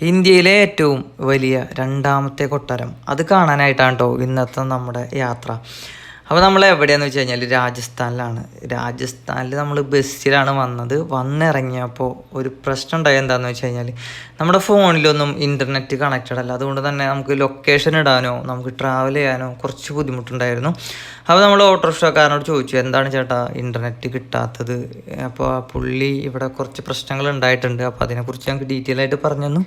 ഇന്ത്യയിലെ ഏറ്റവും വലിയ രണ്ടാമത്തെ കൊട്ടാരം. അത് കാണാനായിട്ടാണ് കേട്ടോ ഇന്നത്തെ നമ്മുടെ യാത്ര. അപ്പോൾ നമ്മൾ എവിടെയാന്ന് വെച്ച് കഴിഞ്ഞാൽ രാജസ്ഥാനിലാണ്. രാജസ്ഥാനിൽ നമ്മൾ ബസ്സിലാണ് വന്നത്. വന്നിറങ്ങിയപ്പോൾ ഒരു പ്രശ്നം ഉണ്ടായത് എന്താണെന്ന് വെച്ച് കഴിഞ്ഞാൽ നമ്മുടെ ഫോണിലൊന്നും ഇന്റർനെറ്റ് കണക്റ്റഡ് അല്ല. അതുകൊണ്ട് തന്നെ നമുക്ക് ലൊക്കേഷൻ ഇടാനോ നമുക്ക് ട്രാവൽ ചെയ്യാനോ കുറച്ച് ബുദ്ധിമുട്ടുണ്ടായിരുന്നു. അപ്പോൾ നമ്മൾ ഓട്ടോറിക്ഷക്കാരനോട് ചോദിച്ചു എന്താണ് ചേട്ടാ ഇന്റർനെറ്റ് കിട്ടാത്തത്? അപ്പോൾ ആ പുള്ളി ഇവിടെ കുറച്ച് പ്രശ്നങ്ങൾ ഉണ്ടായിട്ടുണ്ട്. അപ്പോൾ അതിനെക്കുറിച്ച് ഞങ്ങൾക്ക് ഡീറ്റെയിൽ ആയിട്ട് പറഞ്ഞു തന്നു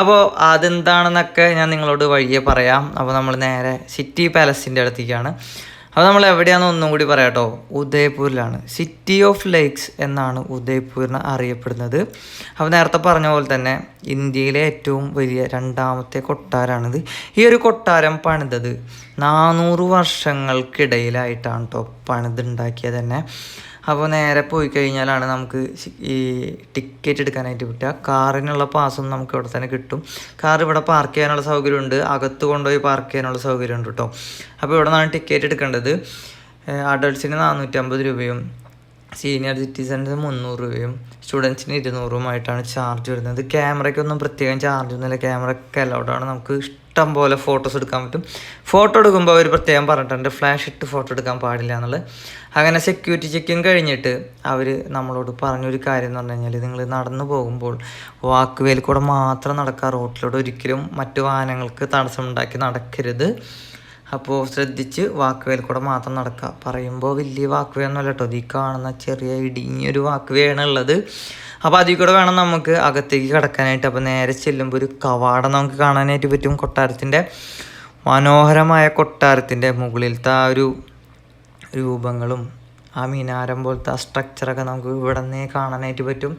അപ്പോൾ അതെന്താണെന്നൊക്കെ ഞാൻ നിങ്ങളോട് വഴിയെ പറയാം. അപ്പോൾ നമ്മൾ നേരെ സിറ്റി പാലസിന്റെ അടുത്തേക്കാണ്. അപ്പോൾ നമ്മൾ എവിടെയാണെന്ന് ഒന്നും കൂടി പറയാട്ടോ ഉദയ്പൂരിലാണ്. സിറ്റി ഓഫ് ലേക്സ് എന്നാണ് ഉദയ്പൂരിനെ അറിയപ്പെടുന്നത്. അപ്പോൾ നേരത്തെ പറഞ്ഞ പോലെ തന്നെ ഇന്ത്യയിലെ ഏറ്റവും വലിയ രണ്ടാമത്തെ കൊട്ടാരമാണിത്. ഈ ഒരു കൊട്ടാരം പണിതത് നാനൂറ് വർഷങ്ങൾക്കിടയിലായിട്ടാണ് കേട്ടോ പണിതുണ്ടാക്കിയത് തന്നെ. അപ്പോൾ നേരെ പോയി കഴിഞ്ഞാലാണ് നമുക്ക് ഈ ടിക്കറ്റ് എടുക്കാനായിട്ട് പറ്റുക. കാറിനുള്ള പാസ്സും നമുക്ക് ഇവിടെ തന്നെ കിട്ടും. കാർ ഇവിടെ പാർക്ക് ചെയ്യാനുള്ള സൗകര്യമുണ്ട്. അകത്ത് കൊണ്ടുപോയി പാർക്ക് ചെയ്യാനുള്ള സൗകര്യമുണ്ട് കേട്ടോ. അപ്പോൾ ഇവിടെ നിന്നാണ് ടിക്കറ്റ് എടുക്കേണ്ടത് അഡൾട്ട്സിന് നാനൂറ്റമ്പത് രൂപയും സീനിയർ സിറ്റിസൺസിന് മുന്നൂറ് രൂപയും സ്റ്റുഡൻസിന് ഇരുന്നൂറുമായിട്ടാണ് ചാർജ് വരുന്നത്. ക്യാമറയ്ക്കൊന്നും പ്രത്യേകം ചാർജ് ഒന്നുമില്ല. ക്യാമറയ്ക്ക് അലൗഡാണ് നമുക്ക് ഇഷ്ടം പോലെ ഫോട്ടോസ് എടുക്കാൻ പറ്റും. ഫോട്ടോ എടുക്കുമ്പോൾ അവർ പ്രത്യേകം പറഞ്ഞിട്ടുണ്ട്. ഫ്ലാഷ് ഇട്ട് ഫോട്ടോ എടുക്കാൻ പാടില്ല എന്നുള്ളത്. അങ്ങനെ സെക്യൂരിറ്റി ചെക്കിങ് കഴിഞ്ഞിട്ട് അവർ നമ്മളോട് പറഞ്ഞൊരു കാര്യം എന്ന് പറഞ്ഞു കഴിഞ്ഞാൽ നിങ്ങൾ നടന്നു പോകുമ്പോൾ വാക്കുവേൽ കൂടെ മാത്രം നടക്കുക റോട്ടിലൂടെ ഒരിക്കലും മറ്റു വാഹനങ്ങൾക്ക് തടസ്സമുണ്ടാക്കി നടക്കരുത്. അപ്പോൾ ശ്രദ്ധിച്ച് വാക്കുവേൽ കൂടെ മാത്രം നടക്കുക പറയുമ്പോൾ വലിയ വാക്കുവേന്നല്ല കേട്ടോ. ഈ കാണുന്ന ചെറിയ ഇടിഞ്ഞൊരു വാക്കുവേയാണ് ഉള്ളത്. അപ്പോൾ അതിൽ കൂടെ വേണം നമുക്ക് അകത്തേക്ക് കിടക്കാനായിട്ട്. അപ്പോൾ നേരെ ചെല്ലുമ്പോൾ ഒരു കവാടം നമുക്ക് കാണാനായിട്ട് പറ്റും. കൊട്ടാരത്തിന്റെ മനോഹരമായ കൊട്ടാരത്തിന്റെ മുകളിലത്തെ ആ ഒരു രൂപങ്ങളും ആ മിനാരം പോലത്തെ ആ സ്ട്രക്ചറൊക്കെ നമുക്ക് ഇവിടെ നിന്നേ കാണാനായിട്ട് പറ്റും.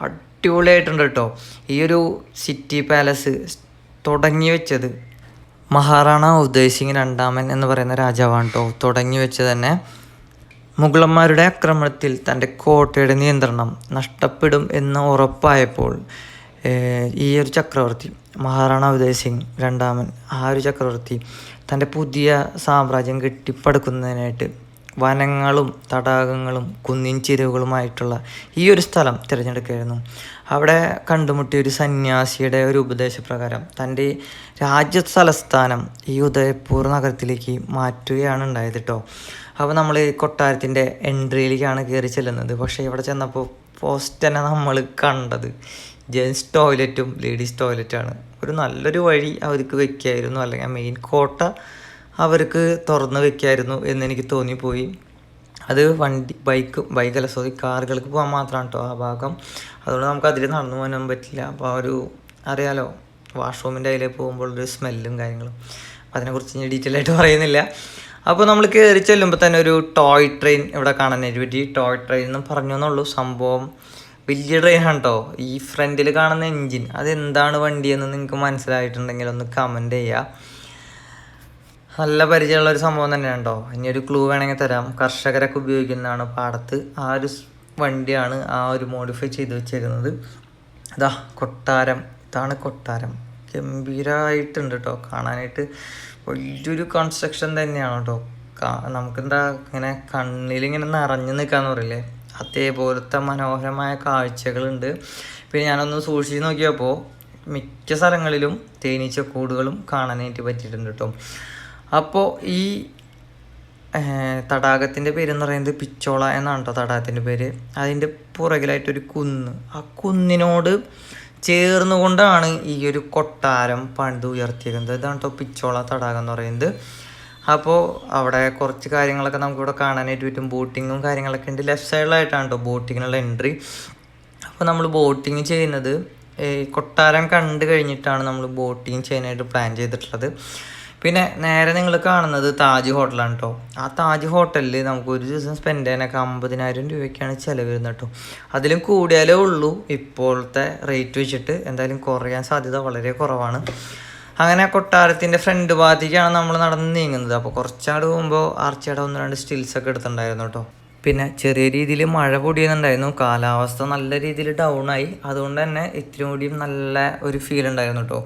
അടിപൊളിയായിട്ടുണ്ട് കേട്ടോ. ഈ ഒരു സിറ്റി പാലസ് തുടങ്ങി വെച്ചത്. മഹാറാണ ഉദയ് സിംഗ് രണ്ടാമൻ എന്ന് പറയുന്ന രാജാവാണ് കേട്ടോ തുടങ്ങി വെച്ച് തന്നെ മുഗളന്മാരുടെ ആക്രമണത്തിൽ തന്റെ കോട്ടയുടെ നിയന്ത്രണം നഷ്ടപ്പെടും എന്ന് ഉറപ്പായപ്പോൾ ഈ ഒരു ചക്രവർത്തി മഹാറാണ ഉദയ് സിംഗ് രണ്ടാമൻ ആ ഒരു ചക്രവർത്തി തന്റെ പുതിയ സാമ്രാജ്യം കെട്ടിപ്പടുക്കുന്നതിനായിട്ട് വനങ്ങളും തടാകങ്ങളും കുന്നിൻ ചെരുവുകളുമായിട്ടുള്ള ഈ ഒരു സ്ഥലം തിരഞ്ഞെടുക്കുകയായിരുന്നു അവിടെ കണ്ടുമുട്ടിയ ഒരു സന്യാസിയുടെ ഒരു ഉപദേശപ്രകാരം തന്റെ രാജ്യ തലസ്ഥാനം ഈ ഉദയപൂർ നഗരത്തിലേക്ക് മാറ്റുകയാണ് ഉണ്ടായത് കേട്ടോ അപ്പോൾ നമ്മൾ കൊട്ടാരത്തിന്റെ എൻട്രിയിലേക്കാണ് കയറി ചെല്ലുന്നത്. പക്ഷേ ഇവിടെ ചെന്നപ്പോൾ പോസ്റ്റ് തന്നെ നമ്മൾ കണ്ടത് ജെൻസ് ടോയ്ലറ്റും ലേഡീസ് ടോയ്ലറ്റാണ് ഒരു നല്ലൊരു വഴി അവർക്ക് വെക്കായിരുന്നു. അല്ലെങ്കിൽ മെയിൻ കോട്ട അവർക്ക് തുറന്ന് വെക്കായിരുന്നു എന്നെനിക്ക് തോന്നിപ്പോയി. അത് വണ്ടി ബൈക്ക് ബൈക്കല്ല സോറി കാറുകൾക്ക് പോകാൻ മാത്രമാണ് കേട്ടോ ആ ഭാഗം. അതുകൊണ്ട് നമുക്ക് അതിൽ നടന്നു പോകാനൊന്നും പറ്റില്ല. അപ്പോൾ ആ ഒരു അറിയാലോ വാഷ്റൂമിന്റെ അതിലെ പോകുമ്പോൾ ഒരു സ്മെല്ലും കാര്യങ്ങളും. അതിനെക്കുറിച്ച് ഞാൻ ഡീറ്റെയിൽ ആയിട്ട് പറയുന്നില്ല. അപ്പോൾ നമ്മൾ കയറി ചെല്ലുമ്പോൾ തന്നെ ഒരു ടോയ് ട്രെയിൻ ഇവിടെ കാണാനായിട്ട് പറ്റി. ടോയ് ട്രെയിൻ എന്ന് പറഞ്ഞു എന്നുള്ളൂ സംഭവം. വലിയ ട്രെയിനാണ് കേട്ടോ ഈ ഫ്രണ്ടിൽ കാണുന്ന എൻജിൻ അതെന്താണ് വണ്ടിയെന്ന് നിങ്ങൾക്ക് മനസ്സിലായിട്ടുണ്ടെങ്കിൽ ഒന്ന് കമന്റ് ചെയ്യുക നല്ല പരിചയമുള്ള ഒരു സംഭവം തന്നെയാണ് കേട്ടോ ഇനി ഒരു ക്ലൂ വേണമെങ്കിൽ തരാം. കർഷകരൊക്കെ ഉപയോഗിക്കുന്നതാണ് പാടത്ത്. ആ ഒരു വണ്ടിയാണ് ആ ഒരു മോഡിഫൈ ചെയ്ത് വെച്ചേക്കുന്നത്. ഇതാ കൊട്ടാരം. ഇതാണ് കൊട്ടാരം. ഗംഭീരമായിട്ടുണ്ട് കേട്ടോ കാണാനായിട്ട്. വലിയൊരു കൺസ്ട്രക്ഷൻ തന്നെയാണ് കേട്ടോ നമുക്ക് നമുക്കെന്താ ഇങ്ങനെ കണ്ണിലിങ്ങനെ നിറഞ്ഞു നിൽക്കാന്ന് പറയില്ലേ? അതേപോലത്തെ മനോഹരമായ കാഴ്ചകളുണ്ട്. പിന്നെ ഞാനൊന്ന് സൂക്ഷിച്ച് നോക്കിയപ്പോൾ മിക്ക സ്ഥലങ്ങളിലും തേനീച്ചക്കൂടുകളും കാണാനായിട്ട് പറ്റിയിട്ടുണ്ട് കേട്ടോ അപ്പോൾ ഈ തടാകത്തിന്റെ പേരെന്ന് പറയുന്നത് പിച്ചോള എന്നാണ് കേട്ടോ തടാകത്തിന്റെ പേര്. അതിന്റെ പുറകിലായിട്ടൊരു കുന്ന്. ആ കുന്നിനോട് ചേർന്നുകൊണ്ടാണ് ഈ ഒരു കൊട്ടാരം പണിത് ഉയർത്തിയിരിക്കുന്നത് ഇതാണ് കേട്ടോ പിച്ചോള തടാകം എന്ന് പറയുന്നത്. അപ്പോൾ അവിടെ കുറച്ച് കാര്യങ്ങളൊക്കെ നമുക്കിവിടെ കാണാനായിട്ട് പറ്റും. ബോട്ടിങ്ങും കാര്യങ്ങളൊക്കെ ഉണ്ട്. ലെഫ്റ്റ് സൈഡിലായിട്ടാണ് കേട്ടോ ബോട്ടിങ്ങിനുള്ള എൻട്രി. അപ്പോൾ നമ്മൾ ബോട്ടിങ് ചെയ്യുന്നത് കൊട്ടാരം കണ്ടു കഴിഞ്ഞിട്ടാണ് നമ്മൾ ബോട്ടിങ് ചെയ്യാനായിട്ട് പ്ലാൻ ചെയ്തിട്ടുള്ളത്. പിന്നെ നേരെ നിങ്ങൾ കാണുന്നത് താജ് ഹോട്ടലാണ് കേട്ടോ ആ താജ് ഹോട്ടലിൽ നമുക്ക് ഒരു ദിവസം സ്പെൻഡ് ചെയ്യാനൊക്കെ അമ്പതിനായിരം രൂപയ്ക്കാണ് ചിലവ് വരുന്നത് കേട്ടോ അതിലും കൂടിയാലേ ഉള്ളൂ ഇപ്പോഴത്തെ റേറ്റ് വെച്ചിട്ട് എന്തായാലും കുറയാൻ സാധ്യത വളരെ കുറവാണ്. അങ്ങനെ കൊട്ടാരത്തിന്റെ ഫ്രണ്ട് ഭാഗത്തേക്കാണ് നമ്മൾ നടന്ന് നീങ്ങുന്നത്. അപ്പോൾ കുറച്ചാട് പോകുമ്പോൾ ആർച്ചയുടെ ഒന്ന് രണ്ട് സ്റ്റിൽസൊക്കെ എടുത്തിട്ടുണ്ടായിരുന്നു കേട്ടോ പിന്നെ ചെറിയ രീതിയിൽ മഴ പൊടിയുന്നുണ്ടായിരുന്നു. കാലാവസ്ഥ നല്ല രീതിയിൽ ഡൗൺ ആയി. അതുകൊണ്ട് തന്നെ ഇത്തിരി കൂടിയും നല്ല ഒരു ഫീൽ ഉണ്ടായിരുന്നു കേട്ടോ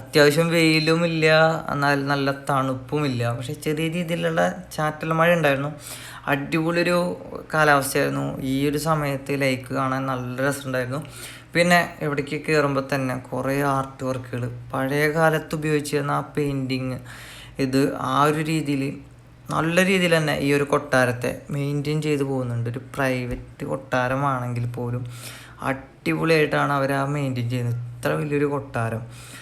അത്യാവശ്യം വെയിലും ഇല്ല എന്നാൽ നല്ല തണുപ്പും ഇല്ല പക്ഷെ ചെറിയ രീതിയിലുള്ള ചാറ്റൽ മഴ ഉണ്ടായിരുന്നു. അടിപൊളിയൊരു കാലാവസ്ഥയായിരുന്നു. ഈ ഒരു സമയത്ത് ലൈക്ക് കാണാൻ നല്ല രസമുണ്ടായിരുന്നു. പിന്നെ ഇവിടേക്ക് കയറുമ്പോൾ തന്നെ കുറേ ആർട്ട് വർക്കുകൾ പഴയ കാലത്ത് ഉപയോഗിച്ചിരുന്ന ആ പെയിന്റിങ് ഇത് ആ ഒരു രീതിയിൽ നല്ല രീതിയിൽ തന്നെ ഈ ഒരു കൊട്ടാരത്തെ മെയിന്റെയിൻ ചെയ്തു പോകുന്നുണ്ട്. ഒരു പ്രൈവറ്റ് കൊട്ടാരമാണെങ്കിൽ പോലും അടിപൊളിയായിട്ടാണ് അവർ ആ മെയിന്റെയിൻ ചെയ്യുന്നത്. ഇത്ര വലിയൊരു കൊട്ടാരം.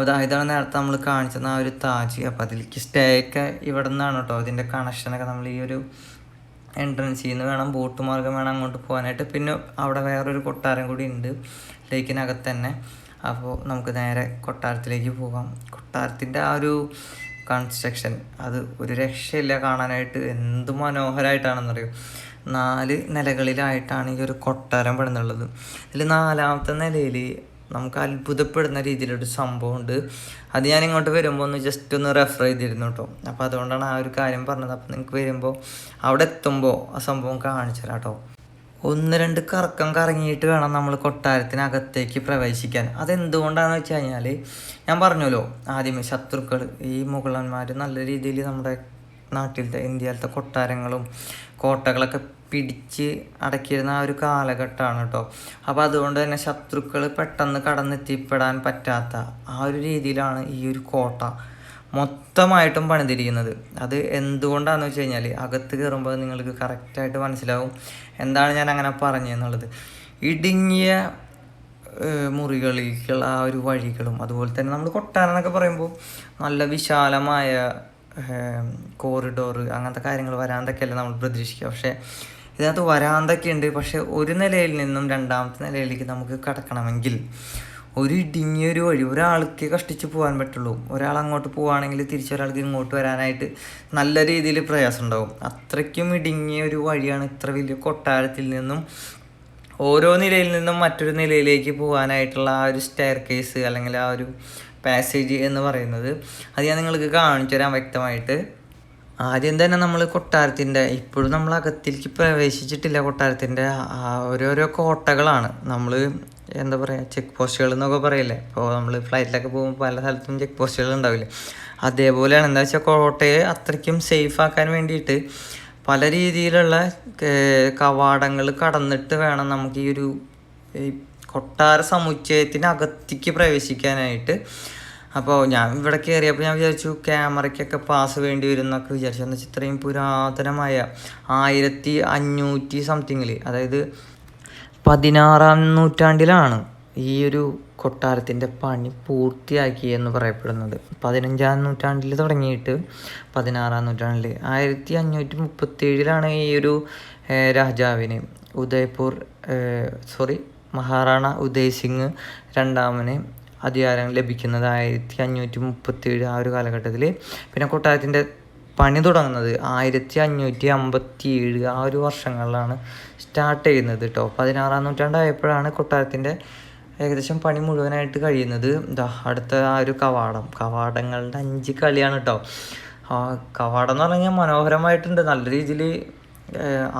ഇതാണ് നേരത്തെ നമ്മൾ കാണിച്ചത് ആ ഒരു താജ് അപ്പോൾ അതിലേക്ക് സ്റ്റേ ഒക്കെ ഇവിടെ നിന്നാണ് കേട്ടോ അതിന്റെ കണക്ഷനൊക്കെ നമ്മൾ ഈ ഒരു എൻട്രൻസിൽ നിന്ന് വേണം ബോട്ട് മാർഗം വേണം അങ്ങോട്ട് പോകാനായിട്ട്. പിന്നെ അവിടെ വേറൊരു കൊട്ടാരം കൂടി ഉണ്ട്. ലേക്കിനകത്ത് തന്നെ. അപ്പോൾ നമുക്ക് നേരെ കൊട്ടാരത്തിലേക്ക് പോകാം. കൊട്ടാരത്തിന്റെ ആ ഒരു കൺസ്ട്രക്ഷൻ അത് ഒരു രക്ഷയില്ല കാണാനായിട്ട്. എന്ത് മനോഹരമായിട്ടാണെന്നറിയോ നാല് നിലകളിലായിട്ടാണ് ഈ ഒരു കൊട്ടാരം പെടുന്നുള്ളത്. ഇതിൽ നാലാമത്തെ നിലയിൽ നമുക്ക് അത്ഭുതപ്പെടുന്ന രീതിയിലൊരു സംഭവമുണ്ട്. അത് ഞാൻ ഇങ്ങോട്ട് വരുമ്പോൾ ഒന്ന് ജസ്റ്റ് ഒന്ന് റെഫർ ചെയ്തിരുന്നു കേട്ടോ അപ്പോൾ അതുകൊണ്ടാണ് ആ ഒരു കാര്യം പറഞ്ഞത്. അപ്പോൾ നിങ്ങൾക്ക് വരുമ്പോൾ അവിടെ എത്തുമ്പോൾ ആ സംഭവം കാണിച്ചു തരാം കേട്ടോ ഒന്ന് രണ്ട് കറക്കം കറങ്ങിയിട്ട് വേണം നമ്മൾ കൊട്ടാരത്തിനകത്തേക്ക് പ്രവേശിക്കാൻ. അതെന്തുകൊണ്ടാണെന്ന് വെച്ച് കഴിഞ്ഞാൽ ഞാൻ പറഞ്ഞല്ലോ ആദ്യമേ ശത്രുക്കൾ ഈ മുഗളന്മാർ നല്ല രീതിയിൽ നമ്മുടെ നാട്ടിലത്തെ ഇന്ത്യയിലത്തെ കൊട്ടാരങ്ങളും കോട്ടകളൊക്കെ പിടിച്ച് അടക്കിയിരുന്ന ആ ഒരു കാലഘട്ടമാണ് കേട്ടോ അപ്പോൾ അതുകൊണ്ട് തന്നെ ശത്രുക്കൾ പെട്ടെന്ന് കടന്നെത്തിപ്പെടാൻ പറ്റാത്ത ആ ഒരു രീതിയിലാണ് ഈ ഒരു കോട്ട. മൊത്തമായിട്ടും പണിതിരിക്കുന്നത്. അത് എന്തുകൊണ്ടാണെന്ന് വെച്ച് കഴിഞ്ഞാൽ അകത്ത് കയറുമ്പോൾ നിങ്ങൾക്ക് കറക്റ്റായിട്ട് മനസ്സിലാവും എന്താണ് ഞാൻ അങ്ങനെ പറഞ്ഞതെന്നുള്ളത് ഇടുങ്ങിയ മുറികളിലേക്കുള്ള ആ ഒരു വഴികളും അതുപോലെ തന്നെ നമ്മൾ കൊട്ടാരം എന്നൊക്കെ പറയുമ്പോൾ നല്ല വിശാലമായ കോറിഡോർ അങ്ങനത്തെ കാര്യങ്ങൾ വരാന്തൊക്കെയല്ല നമ്മൾ പ്രതീക്ഷിക്കുക പക്ഷേ ഇതിനകത്ത് വരാന്തൊക്കെ ഉണ്ട് പക്ഷേ ഒരു നിലയിൽ നിന്നും രണ്ടാമത്തെ നിലയിലേക്ക് നമുക്ക് കടക്കണമെങ്കിൽ ഒരു ഇടുങ്ങിയ ഒരു വഴി. ഒരാൾക്ക് കഷ്ടിച്ച് പോകാൻ പറ്റുള്ളൂ. ഒരാൾ അങ്ങോട്ട് പോവുകയാണെങ്കിൽ തിരിച്ചൊരാൾക്ക് ഇങ്ങോട്ട് വരാനായിട്ട് നല്ല രീതിയിൽ പ്രയാസം ഉണ്ടാവും അത്രയ്ക്കും ഇടുങ്ങിയ ഒരു വഴിയാണ് ഇത്ര വലിയ കൊട്ടാരത്തിൽ നിന്നും ഓരോ നിലയിൽ നിന്നും മറ്റൊരു നിലയിലേക്ക് പോകാനായിട്ടുള്ള ആ ഒരു സ്റ്റെയർ കേസ് അല്ലെങ്കിൽ ആ ഒരു പാസേജ് എന്ന് പറയുന്നത്. അത് ഞാൻ നിങ്ങൾക്ക് കാണിച്ചു തരാം വ്യക്തമായിട്ട്. ആദ്യം തന്നെ നമ്മൾ കൊട്ടാരത്തിന്റെ ഇപ്പോഴും നമ്മൾ അകത്തിലേക്ക് പ്രവേശിച്ചിട്ടില്ല കൊട്ടാരത്തിന്റെ ഓരോരോ കോട്ടകളാണ്. നമ്മൾ എന്താ പറയുക ചെക്ക് പോസ്റ്റുകൾ എന്നൊക്കെ പറയില്ലേ? ഇപ്പോൾ നമ്മൾ ഫ്ലൈറ്റിലൊക്കെ പോകുമ്പോൾ പല സ്ഥലത്തും ചെക്ക് പോസ്റ്റുകൾ ഉണ്ടാവില്ലേ? അതേപോലെയാണ് എന്താ വെച്ചാൽ കോട്ടയെ അത്രയ്ക്കും സേഫ് ആക്കാൻ വേണ്ടിയിട്ട് പല രീതിയിലുള്ള കവാടങ്ങൾ കടന്നിട്ട് വേണം നമുക്ക് ഈ ഒരു കൊട്ടാര സമുച്ചയത്തിനകത്തേക്ക് പ്രവേശിക്കാനായിട്ട്. അപ്പോൾ ഞാൻ ഇവിടെ കയറിയപ്പോൾ ഞാൻ വിചാരിച്ചു ക്യാമറയ്ക്കൊക്കെ പാസ് വേണ്ടി വരും എന്നൊക്കെ വിചാരിച്ചു. എന്ന് വെച്ചാൽ ഇത്രയും പുരാതനമായ ആയിരത്തി അഞ്ഞൂറ്റി സംതിങ്ങിൽ അതായത് പതിനാറാം നൂറ്റാണ്ടിലാണ് ഈ ഒരു കൊട്ടാരത്തിന്റെ പണി പൂർത്തിയാക്കി എന്ന് പറയപ്പെടുന്നത്. പതിനഞ്ചാം നൂറ്റാണ്ടിൽ തുടങ്ങിയിട്ട് പതിനാറാം നൂറ്റാണ്ടിൽ ആയിരത്തി അഞ്ഞൂറ്റി മുപ്പത്തേഴിലാണ് ഈ ഒരു രാജാവിനെ ഉദയ്പൂർ സോറി മഹാറാണ ഉദയ് സിംഗ് രണ്ടാമന് അധികാരം ലഭിക്കുന്നത് ആയിരത്തി അഞ്ഞൂറ്റി മുപ്പത്തേഴ് ആ ഒരു കാലഘട്ടത്തിൽ പിന്നെ കൊട്ടാരത്തിന്റെ പണി തുടങ്ങുന്നത് ആയിരത്തി അഞ്ഞൂറ്റി അമ്പത്തി ഏഴ് ആ ഒരു വർഷങ്ങളിലാണ് സ്റ്റാർട്ട് ചെയ്യുന്നത് കേട്ടോ പതിനാറാം നൂറ്റാണ്ടായപ്പോഴാണ് കൊട്ടാരത്തിന്റെ ഏകദേശം പണി മുഴുവനായിട്ട് കഴിയുന്നത്. അടുത്ത ആ ഒരു കവാടം. കവാടങ്ങളുടെ അഞ്ച് കളിയാണ് കേട്ടോ ആ കവാടം എന്ന് പറഞ്ഞാൽ മനോഹരമായിട്ടുണ്ട്. നല്ല രീതിയിൽ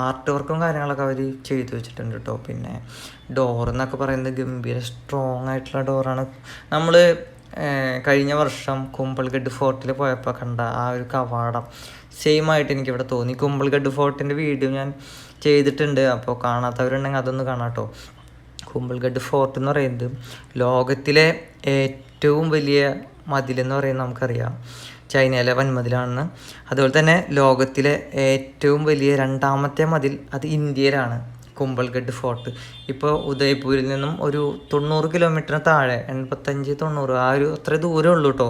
ആർട്ട് വർക്കും കാര്യങ്ങളൊക്കെ അവർ ചെയ്തു വെച്ചിട്ടുണ്ട് കേട്ടോ പിന്നെ ഡോർ എന്നൊക്കെ പറയുന്നത് ഗംഭീര സ്ട്രോങ് ആയിട്ടുള്ള ഡോറാണ് നമ്മൾ കഴിഞ്ഞ വർഷം കുമ്പൾഗഡ് ഫോർട്ടിൽ പോയപ്പോൾ കണ്ട ആ ഒരു കവാടം. സെയിം ആയിട്ട് എനിക്കിവിടെ തോന്നി. കുമ്പൾഗഡ് ഫോർട്ടിന്റെ വീഡിയോ ഞാൻ ചെയ്തിട്ടുണ്ട്. അപ്പോൾ കാണാത്തവരുണ്ടെങ്കിൽ അതൊന്ന് കാണാട്ടോ. കുമ്പൾഗഡ് ഫോർട്ട് എന്ന് പറയുന്നത് ലോകത്തിലെ ഏറ്റവും വലിയ മതിലെന്ന് പറയുന്നത് നമുക്കറിയാം. ചൈനയിലെ വൻമതിലാണെന്ന്. അതുപോലെ തന്നെ ലോകത്തിലെ ഏറ്റവും വലിയ രണ്ടാമത്തെ മതിൽ അത് ഇന്ത്യയിലാണ്. കുമ്പൾഗഡ് ഫോർട്ട്. ഇപ്പോൾ ഉദയ്പൂരിൽ നിന്നും ഒരു തൊണ്ണൂറ് കിലോമീറ്ററിന് താഴെ എൺപത്തഞ്ച് തൊണ്ണൂറ് ആ ഒരു അത്ര ദൂരമേ ഉള്ളൂ കേട്ടോ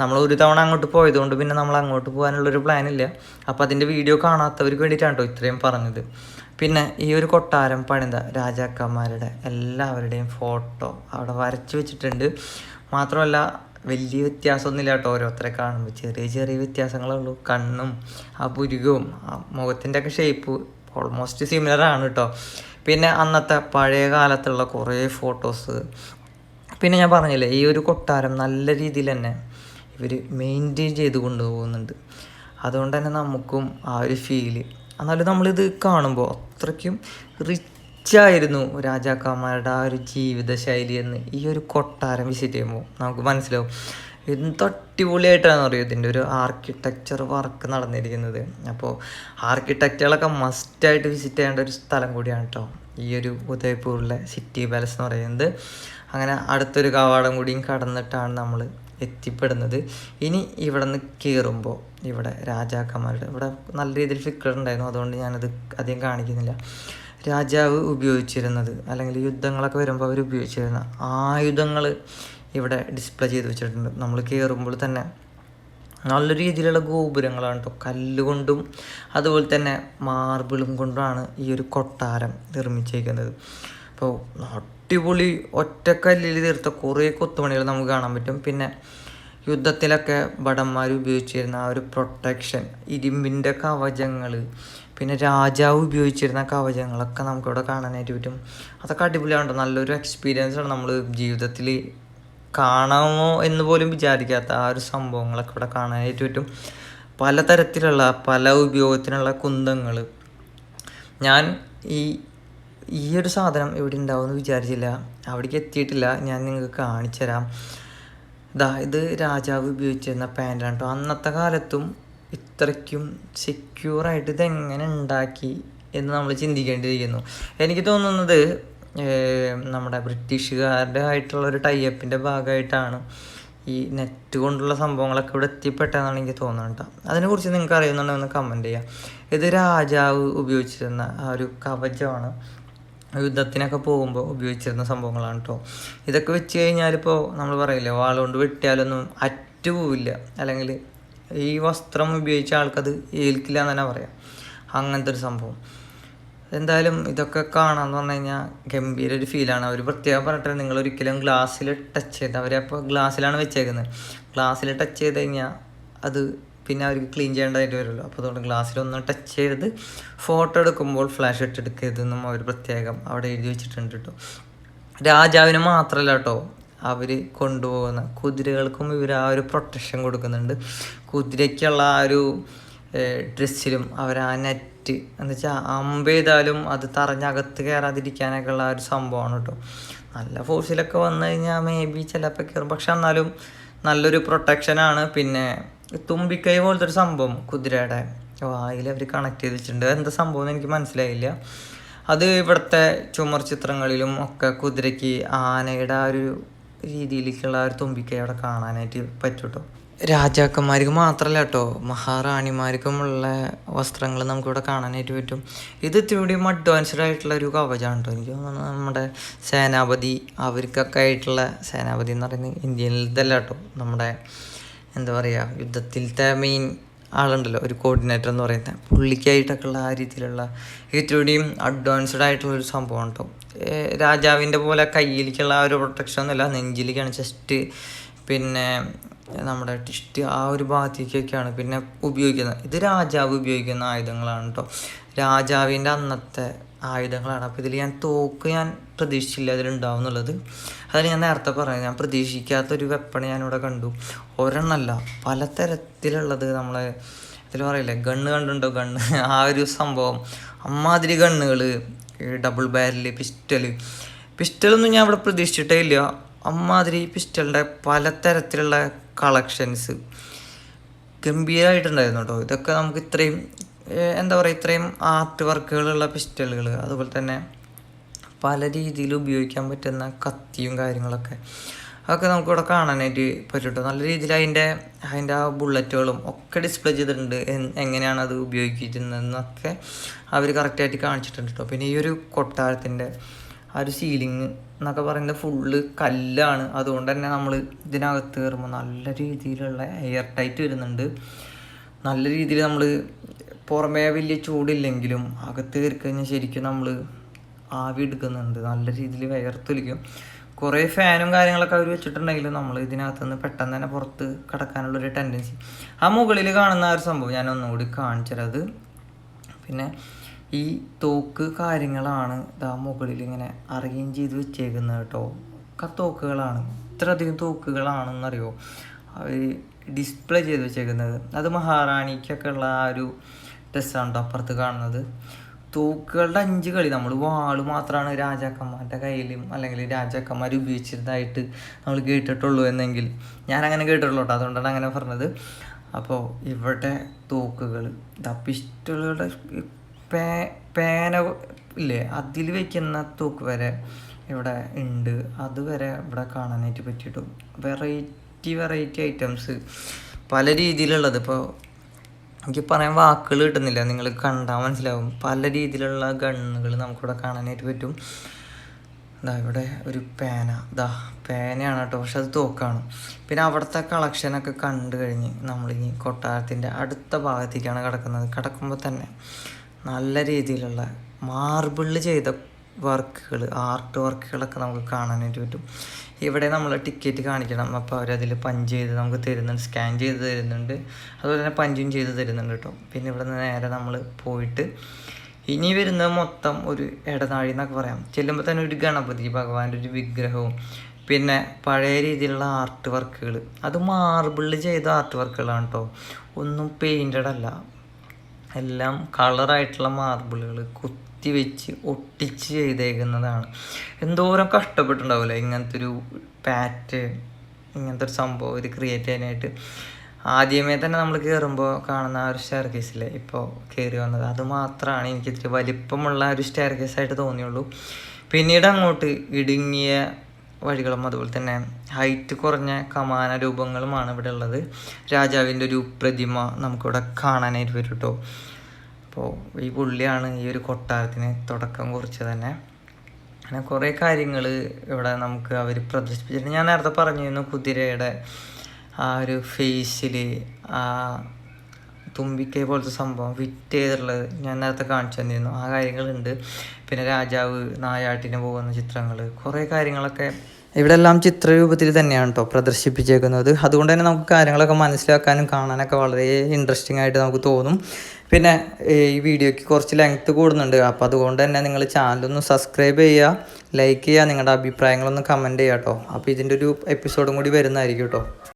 നമ്മൾ ഒരു തവണ അങ്ങോട്ട് പോയതുകൊണ്ട് പിന്നെ നമ്മൾ അങ്ങോട്ട് പോകാനുള്ളൊരു പ്ലാൻ ഇല്ല. അപ്പോൾ അതിന്റെ വീഡിയോ കാണാത്തവർക്ക് വേണ്ടിയിട്ടാണ് കേട്ടോ ഇത്രയും പറഞ്ഞത്. പിന്നെ ഈ ഒരു കൊട്ടാരം പണിത രാജാക്കന്മാരുടെ എല്ലാവരുടെയും ഫോട്ടോ അവിടെ വരച്ച് വെച്ചിട്ടുണ്ട്. മാത്രമല്ല വലിയ വ്യത്യാസമൊന്നുമില്ല കേട്ടോ ഓരോരുത്തരെ കാണുമ്പോൾ. ചെറിയ ചെറിയ വ്യത്യാസങ്ങളേ ഉള്ളൂ. കണ്ണും ആ പുരുകവും ആ മുഖത്തിന്റെ ഒക്കെ ഷേപ്പ് ഓൾമോസ്റ്റ് സിമിലർ ആണ് കേട്ടോ പിന്നെ അന്നത്തെ പഴയ കാലത്തുള്ള കുറേ ഫോട്ടോസ് പിന്നെ ഞാൻ പറഞ്ഞില്ലേ ഈ ഒരു കൊട്ടാരം നല്ല രീതിയിൽ തന്നെ ഇവർ മെയിന്റെയിൻ ചെയ്ത് കൊണ്ടുപോകുന്നുണ്ട്. അതുകൊണ്ട് തന്നെ നമുക്കും ആ ഒരു ഫീൽ എന്നാലും നമ്മളിത് കാണുമ്പോൾ അത്രയ്ക്കും റിച്ചായിരുന്നു രാജാക്കന്മാരുടെ ആ ഒരു ജീവിതശൈലി എന്ന് ഈ ഒരു കൊട്ടാരം വിസിറ്റ് ചെയ്യുമ്പോൾ നമുക്ക് മനസ്സിലാവും. എന്ത് അടിപൊളിയായിട്ടാണ് അറിയോ ഇതിന്റെ ഒരു ആർക്കിടെക്ചർ വർക്ക് നടന്നിരിക്കുന്നത്. അപ്പോൾ ആർക്കിടെക്റ്റുകളൊക്കെ മസ്റ്റായിട്ട് വിസിറ്റ് ചെയ്യേണ്ട ഒരു സ്ഥലം കൂടിയാണ് കേട്ടോ ഈ ഒരു ഉദയ്പൂരിലെ സിറ്റി പാലസ് എന്ന് പറയുന്നത്. അങ്ങനെ അടുത്തൊരു കവാടം കൂടിയും കടന്നിട്ടാണ് നമ്മൾ എത്തിപ്പെടുന്നത്. ഇനി ഇവിടെ നിന്ന് കയറുമ്പോൾ ഇവിടെ രാജാക്കന്മാരുടെ ഇവിടെ നല്ല രീതിയിൽ ഫിക്കർ ഉണ്ടായിരുന്നു. അതുകൊണ്ട് ഞാനത് അധികം കാണിക്കുന്നില്ല. രാജാവ് ഉപയോഗിച്ചിരുന്നത് അല്ലെങ്കിൽ യുദ്ധങ്ങളൊക്കെ വരുമ്പോൾ അവർ ഉപയോഗിച്ചിരുന്ന ആയുധങ്ങൾ ഇവിടെ ഡിസ്പ്ലേ ചെയ്ത് വെച്ചിട്ടുണ്ട്. നമ്മൾ കയറുമ്പോൾ തന്നെ നല്ല രീതിയിലുള്ള ഗോപുരങ്ങളാണ് കേട്ടോ കല്ലുകൊണ്ടും അതുപോലെ തന്നെ മാർബിളും കൊണ്ടാണ് ഈ ഒരു കൊട്ടാരം നിർമ്മിച്ചേക്കുന്നത്. അപ്പോൾ അടിപൊളി ഒറ്റക്കല്ലിൽ തീർത്ത കുറേ കൊത്തുപണികൾ നമുക്ക് കാണാൻ പറ്റും. പിന്നെ യുദ്ധത്തിലൊക്കെ ഭടന്മാർ ഉപയോഗിച്ചിരുന്ന ആ ഒരു പ്രൊട്ടക്ഷൻ ഇരുമ്പിന്റെ കവചങ്ങൾ പിന്നെ രാജാവ് ഉപയോഗിച്ചിരുന്ന കവചങ്ങളൊക്കെ നമുക്കിവിടെ കാണാനായിട്ട് പറ്റും. അതൊക്കെ അടിപൊളിയാണ് നല്ലൊരു എക്സ്പീരിയൻസ് ആണ് നമ്മൾ ജീവിതത്തിൽ കാണാമോ എന്ന് പോലും വിചാരിക്കാത്ത ആ ഒരു സംഭവങ്ങളൊക്കെ ഇവിടെ കാണാനായിട്ട് പറ്റും പലതരത്തിലുള്ള പല ഉപയോഗത്തിനുള്ള കുന്തങ്ങൾ ഞാൻ ഈ ഈ ഒരു സാധനം ഇവിടെ ഉണ്ടാവുമെന്ന് വിചാരിച്ചില്ല. അവിടേക്ക് എത്തിയിട്ടില്ല. ഞാൻ നിങ്ങൾക്ക് കാണിച്ചു തരാം. ഇതാ ഇത് രാജാവ് ഉപയോഗിച്ചിരുന്ന പാന്റാണ് കേട്ടോ. അന്നത്തെ കാലത്തും ഇത്രയ്ക്കും സെക്യൂറായിട്ട് ഇതെങ്ങനെ ഉണ്ടാക്കി എന്ന് നമ്മൾ ചിന്തിക്കേണ്ടിയിരിക്കുന്നു. എനിക്ക് തോന്നുന്നത് നമ്മുടെ ബ്രിട്ടീഷുകാരുടെ ആയിട്ടുള്ള ഒരു ടൈപ്പിന്റെ ഭാഗമായിട്ടാണ് ഈ നെറ്റ് കൊണ്ടുള്ള സംഭവങ്ങളൊക്കെ ഇവിടെ എത്തിപ്പെട്ടതെന്നാണ് എനിക്ക് തോന്നുന്നത് കേട്ടോ. അതിനെക്കുറിച്ച് നിങ്ങൾക്ക് അറിയുന്നുണ്ടെന്ന് കമന്റ് ചെയ്യാം. ഇത് രാജാവ് ഉപയോഗിച്ചിരുന്ന ആ ഒരു കവചമാണ്. യുദ്ധത്തിനൊക്കെ പോകുമ്പോൾ ഉപയോഗിച്ചിരുന്ന സംഭവങ്ങളാണ് കേട്ടോ. ഇതൊക്കെ വെച്ച് കഴിഞ്ഞാൽ ഇപ്പോൾ നമ്മൾ പറയില്ലേ വാളുകൊണ്ട് വെട്ടിയാലൊന്നും അറ്റുപോവില്ല. അല്ലെങ്കിൽ ഈ വസ്ത്രം ഉപയോഗിച്ച ആൾക്കത് ഏൽക്കില്ല എന്ന് തന്നെ പറയാം. അങ്ങനത്തെ ഒരു സംഭവം. എന്തായാലും ഇതൊക്കെ കാണാന്ന് പറഞ്ഞു കഴിഞ്ഞാൽ ഗംഭീര ഒരു ഫീലാണ് അവർ പ്രത്യേകം പറഞ്ഞിട്ട് നിങ്ങൾ ഒരിക്കലും ഗ്ലാസ്സിൽ ടച്ച് ചെയ്ത് അവരെ അപ്പോൾ ഗ്ലാസ്സിലാണ് വെച്ചേക്കുന്നത്. ഗ്ലാസ്സിൽ ടച്ച് ചെയ്ത് കഴിഞ്ഞാൽ അത് പിന്നെ അവർക്ക് ക്ലീൻ ചെയ്യേണ്ടതായിട്ട് വരുമല്ലോ അപ്പോൾ അതുകൊണ്ട് ഗ്ലാസ്സിലൊന്നും ടച്ച് ചെയ്ത് ഫോട്ടോ എടുക്കുമ്പോൾ ഫ്ലാഷ് ഇട്ട് എടുക്കരുതെന്നും അവർ പ്രത്യേകം അവിടെ എഴുതി വെച്ചിട്ടുണ്ട് കേട്ടോ രാജാവിന് മാത്രമല്ല കേട്ടോ അവർ കൊണ്ടുപോകുന്ന. കുതിരകൾക്കും ഇവർ ആ ഒരു പ്രൊട്ടക്ഷൻ കൊടുക്കുന്നുണ്ട്. കുതിരയ്ക്കുള്ള ആ ഒരു ഡ്രസ്സിലും അവർ ആ നെറ്റ് എന്ന് വെച്ചാൽ അമ്പെയ്താലും അത് തറഞ്ഞകത്ത് കയറാതിരിക്കാനൊക്കെ ഉള്ള ഒരു സംഭവമാണ് കേട്ടോ നല്ല ഫോഴ്സിലൊക്കെ വന്നു കഴിഞ്ഞാൽ മേ ബി ചിലപ്പോൾ കയറും പക്ഷെ എന്നാലും നല്ലൊരു പ്രൊട്ടക്ഷനാണ് പിന്നെ തുമ്പിക്കൈ പോലത്തെ ഒരു സംഭവം കുതിരയുടെ വായിൽ അവർ കണക്ട് ചെയ്ത് വെച്ചിട്ടുണ്ട്. എന്താ സംഭവം എന്ന് എനിക്ക് മനസ്സിലായില്ല. അത് ഇവിടുത്തെ ചുമർ ചിത്രങ്ങളിലും ഒക്കെ കുതിരയ്ക്ക് ആനയുടെ ആ ഒരു രീതിയിലേക്കുള്ള ഒരു തുമ്പിക്കൈ അവിടെ കാണാനായിട്ട് പറ്റും കേട്ടോ രാജാക്കന്മാർക്ക് മാത്രമല്ല കേട്ടോ. മഹാറാണിമാർക്കുമുള്ള വസ്ത്രങ്ങൾ നമുക്കിവിടെ കാണാനായിട്ട് പറ്റും. ഇത് ഇത്തിരി അഡ്വാൻസ്ഡ് ആയിട്ടുള്ള ഒരു കവചമാണ് കേട്ടോ. എനിക്ക് തോന്നുന്നു നമ്മുടെ സേനാപതി അവർക്കൊക്കെ ആയിട്ടുള്ള സേനാപതി എന്ന് പറയുന്നത് ഇന്ത്യയിലതല്ല കേട്ടോ. നമ്മുടെ എന്താ പറയുക യുദ്ധത്തിലത്തെ മെയിൻ ആളുണ്ടല്ലോ ഒരു കോർഡിനേറ്റർ എന്ന് പറയുന്നത്. പുള്ളിക്കായിട്ടൊക്കെ ഉള്ള ആ രീതിയിലുള്ള ഇത്തിരിയും അഡ്വാൻസ്ഡ് ആയിട്ടുള്ള ഒരു സംഭവം കേട്ടോ. രാജാവിന്റെ പോലെ കയ്യിലേക്കുള്ള ആ ഒരു പ്രൊട്ടക്ഷൻ ഒന്നുമില്ല. നെഞ്ചിലേക്കാണ് ജസ്റ്റ് പിന്നെ നമ്മുടെ ടിസ്റ്റ് ആ ഒരു ഭാഗത്തേക്കൊക്കെയാണ് പിന്നെ ഉപയോഗിക്കുന്നത് ഇത് രാജാവ് ഉപയോഗിക്കുന്ന ആയുധങ്ങളാണ് കേട്ടോ രാജാവിന്റെ അന്നത്തെ ആയുധങ്ങളാണ്. അപ്പോൾ ഇതിൽ ഞാൻ തോക്ക് ഞാൻ പ്രതീക്ഷിച്ചില്ല അതിലുണ്ടാവും എന്നുള്ളത്. അതിൽ ഞാൻ നേരത്തെ പറഞ്ഞു ഞാൻ പ്രതീക്ഷിക്കാത്തൊരു വെപ്പൺ ഞാനിവിടെ കണ്ടു. ഒരെണ്ണമല്ല പലതരത്തിലുള്ളത് നമ്മളെ ഇതിൽ പറയില്ലേ ഗണ്ണ് കണ്ടുണ്ടോ ഗണ്ണ്. ആ ഒരു സംഭവം. അമ്മാതിരി ഗണ്ണുകൾ ഡബിൾ ബാരൽ പിസ്റ്റൽ പിസ്റ്റലൊന്നും ഞാൻ ഇവിടെ പ്രതീക്ഷിച്ചിട്ടേ ഇല്ല. അമ്മാതിരി പിസ്റ്റലിന്റെ പലതരത്തിലുള്ള കളക്ഷൻസ്. ഗംഭീരമായിട്ടുണ്ടായിരുന്നു കേട്ടോ ഇതൊക്കെ നമുക്ക് ഇത്രയും എന്താ പറയുക ഇത്രയും ആർട്ട് വർക്കുകളുള്ള പിസ്റ്റളുകൾ അതുപോലെ തന്നെ പല രീതിയിൽ ഉപയോഗിക്കാൻ പറ്റുന്ന കത്തിയും കാര്യങ്ങളൊക്കെ അതൊക്കെ നമുക്കിവിടെ കാണാനായിട്ട് പറ്റും നല്ല രീതിയിൽ അതിന്റെ അതിന്റെ ആ ബുള്ളറ്റുകളും ഒക്കെ ഡിസ്പ്ലേ ചെയ്തിട്ടുണ്ട്. എങ്ങനെയാണ് അത് ഉപയോഗിക്കുന്നതെന്നൊക്കെ അവർ കറക്റ്റായിട്ട് കാണിച്ചിട്ടുണ്ട് കേട്ടോ പിന്നെ ഈ ഒരു കൊട്ടാരത്തിന്റെ ആ ഒരു സീലിംഗ് എന്നൊക്കെ പറയുന്നത് ഫുള്ള് കല്ലാണ്. അതുകൊണ്ട് തന്നെ നമ്മൾ ഇതിനകത്ത് കയറുമ്പോൾ നല്ല രീതിയിലുള്ള എയർ ടൈറ്റ് വരുന്നുണ്ട്. നല്ല രീതിയിൽ നമ്മൾ പുറമേ വലിയ ചൂടില്ലെങ്കിലും അകത്ത് കയറി കഴിഞ്ഞാൽ ശരിക്കും നമ്മൾ ആവി എടുക്കുന്നുണ്ട്. നല്ല രീതിയിൽ വിയർത്തൊലിക്കും. കുറേ ഫാനും കാര്യങ്ങളൊക്കെ അവർ വെച്ചിട്ടുണ്ടെങ്കിലും നമ്മൾ ഇതിനകത്ത് നിന്ന് പെട്ടെന്ന് തന്നെ പുറത്ത് കിടക്കാനുള്ളൊരു ടെൻഡൻസി ആ മുകളിൽ കാണുന്ന ഒരു സംഭവം ഞാൻ ഒന്നുകൂടി കാണിച്ചത് പിന്നെ ഈ തോക്ക് കാര്യങ്ങളാണ് ഇതാ മുകളിൽ ഇങ്ങനെ അറേഞ്ച് ചെയ്ത് വെച്ചേക്കുന്നത് കേട്ടോ. ഒക്കെ തോക്കുകളാണ്. ഇത്രയധികം തോക്കുകളാണെന്നറിയോ? അവർ ഡിസ്പ്ലേ ചെയ്ത് വെച്ചേക്കുന്നത്. അത് മഹാറാണിക്കൊക്കെ ഉള്ള ആ ഒരു ഡ്രസ്സാണ് അപ്പുറത്ത് കാണുന്നത്. തോക്കുകളുടെ അഞ്ച് കളി നമ്മൾ വാൾ മാത്രമാണ് രാജാക്കന്മാരുടെ കയ്യിലും അല്ലെങ്കിൽ രാജാക്കന്മാർ ഉപയോഗിച്ചിരുന്നതായിട്ട് നമ്മൾ കേട്ടിട്ടുള്ളൂ എന്നെങ്കിൽ. ഞാൻ അങ്ങനെ കേട്ടിട്ടുള്ളൂ കേട്ടോ അതുകൊണ്ടാണ് അങ്ങനെ പറഞ്ഞത്. അപ്പോൾ ഇവിടെ തോക്കുകൾ ഇതാ പിസ്റ്റളുകളുടെ പേന ഇല്ലേ? അതിൽ വെക്കുന്ന തൂക്ക് വരെ ഇവിടെ ഉണ്ട് അതുവരെ ഇവിടെ കാണാനായിട്ട് പറ്റിയിട്ടു. Variety variety items. പല രീതിയിലുള്ളത്. ഇപ്പോൾ എനിക്ക് പറയാൻ വാക്കുകൾ കിട്ടുന്നില്ല. നിങ്ങൾ കണ്ടാൽ മനസ്സിലാവും. പല രീതിയിലുള്ള ഗണ്ണുകൾ നമുക്കിവിടെ കാണാനായിട്ട് പറ്റും. ഇതാ ഇവിടെ ഒരു പേന. ഇതാ പേനയാണ് കേട്ടോ. പക്ഷെ അത് തോക്കാണ്. പിന്നെ അവിടുത്തെ കളക്ഷനൊക്കെ കണ്ടു കഴിഞ്ഞ് നമ്മളിനി കൊട്ടാരത്തിന്റെ അടുത്ത ഭാഗത്തേക്കാണ് കിടക്കുന്നത്. കിടക്കുമ്പോൾ തന്നെ നല്ല രീതിയിലുള്ള മാർബിളിൽ ചെയ്ത വർക്കുകൾ ആർട്ട് വർക്കുകളൊക്കെ നമുക്ക് കാണാനായിട്ട് പറ്റും. ഇവിടെ നമ്മൾ ടിക്കറ്റ് കാണിക്കണം. അപ്പോൾ അവരതിൽ പഞ്ച് ചെയ്ത് നമുക്ക് തരുന്നുണ്ട് സ്കാൻ ചെയ്ത് തരുന്നുണ്ട്. അതുപോലെ തന്നെ പഞ്ചും ചെയ്ത് തരുന്നുണ്ട് കേട്ടോ. പിന്നെ ഇവിടെ നിന്ന് നേരെ നമ്മൾ പോയിട്ട് ഇനി വരുന്ന മൊത്തം ഒരു ഇടനാഴി എന്നൊക്കെ പറയാം. ചെല്ലുമ്പോൾ തന്നെ ഒരു ഗണപതി ഭഗവാന്റെ ഒരു വിഗ്രഹവും പിന്നെ പഴയ രീതിയിലുള്ള ആർട്ട് വർക്കുകൾ അത് മാർബിളിൽ ചെയ്ത ആർട്ട് വർക്കുകളാണ് കേട്ടോ. ഒന്നും പെയിന്റഡ് അല്ല. എല്ലാം കളറായിട്ടുള്ള മാർബിളുകൾ കുത്തി വെച്ച് ഒട്ടിച്ച് ചെയ്തേക്കുന്നതാണ്. എന്തോരം കഷ്ടപ്പെട്ടുണ്ടാവില്ല ഇങ്ങനത്തെ ഒരു പാറ്റ് ഇങ്ങനത്തെ ഒരു സംഭവം ഇത് ക്രിയേറ്റ് ചെയ്യാനായിട്ട്. ആദ്യമേ തന്നെ നമ്മൾ കയറുമ്പോൾ കാണുന്ന ആ ഒരു സ്റ്റെയർ കേസിലെ ഇപ്പോൾ കയറി വന്നത്. അത് മാത്രമാണ് എനിക്ക് വലിപ്പമുള്ള ഒരു സ്റ്റെയർ കേസായിട്ട് തോന്നിയുള്ളൂ. പിന്നീട് അങ്ങോട്ട് ഇടുങ്ങിയ വഴികളും അതുപോലെ തന്നെ ഹൈറ്റ് കുറഞ്ഞ കമാന രൂപങ്ങളുമാണ് ഇവിടെ ഉള്ളത്. രാജാവിന്റെ ഒരു പ്രതിമ നമുക്കിവിടെ കാണാനായിട്ട് വരും കേട്ടോ അപ്പോൾ ഈ പുള്ളിയാണ് ഈ ഒരു കൊട്ടാരത്തിന് തുടക്കം കുറിച്ചത് തന്നെ. അങ്ങനെ കുറേ കാര്യങ്ങൾ ഇവിടെ നമുക്ക് അവർ പ്രദർശിപ്പിച്ചിട്ടുണ്ട്. ഞാൻ നേരത്തെ പറഞ്ഞിരുന്നു കുതിരയുടെ ആ ഒരു ഫേസിൽ ആ തുമ്പിക്കൈ പോലത്തെ സംഭവം ഫിറ്റ് ചെയ്തിട്ടുള്ളത് ഞാൻ നേരത്തെ കാണിച്ചു തന്നിരുന്നു. ആ കാര്യങ്ങളുണ്ട്. പിന്നെ രാജാവ് നായാട്ടിന് പോകുന്ന ചിത്രങ്ങൾ കുറേ കാര്യങ്ങളൊക്കെ ഇവിടെ എല്ലാം ചിത്രരൂപത്തിൽ തന്നെയാണ് കേട്ടോ പ്രദർശിപ്പിച്ചേക്കുന്നത്. അതുകൊണ്ട് തന്നെ നമുക്ക് കാര്യങ്ങളൊക്കെ മനസ്സിലാക്കാനും കാണാനൊക്കെ വളരെ ഇൻട്രസ്റ്റിംഗ് ആയിട്ട് നമുക്ക് തോന്നും. പിന്നെ ഈ വീഡിയോയ്ക്ക് കുറച്ച് ലെങ്ത്ത് കൂടുന്നുണ്ട്. അപ്പോൾ അതുകൊണ്ട് തന്നെ നിങ്ങൾ ചാനലൊന്ന് സബ്സ്ക്രൈബ് ചെയ്യുക ലൈക്ക് ചെയ്യുക നിങ്ങളുടെ അഭിപ്രായങ്ങളൊന്ന് കമന്റ് ചെയ്യാം കേട്ടോ അപ്പോൾ ഇതിന്റെ ഒരു എപ്പിസോഡും കൂടി വരുന്നതായിരിക്കും കേട്ടോ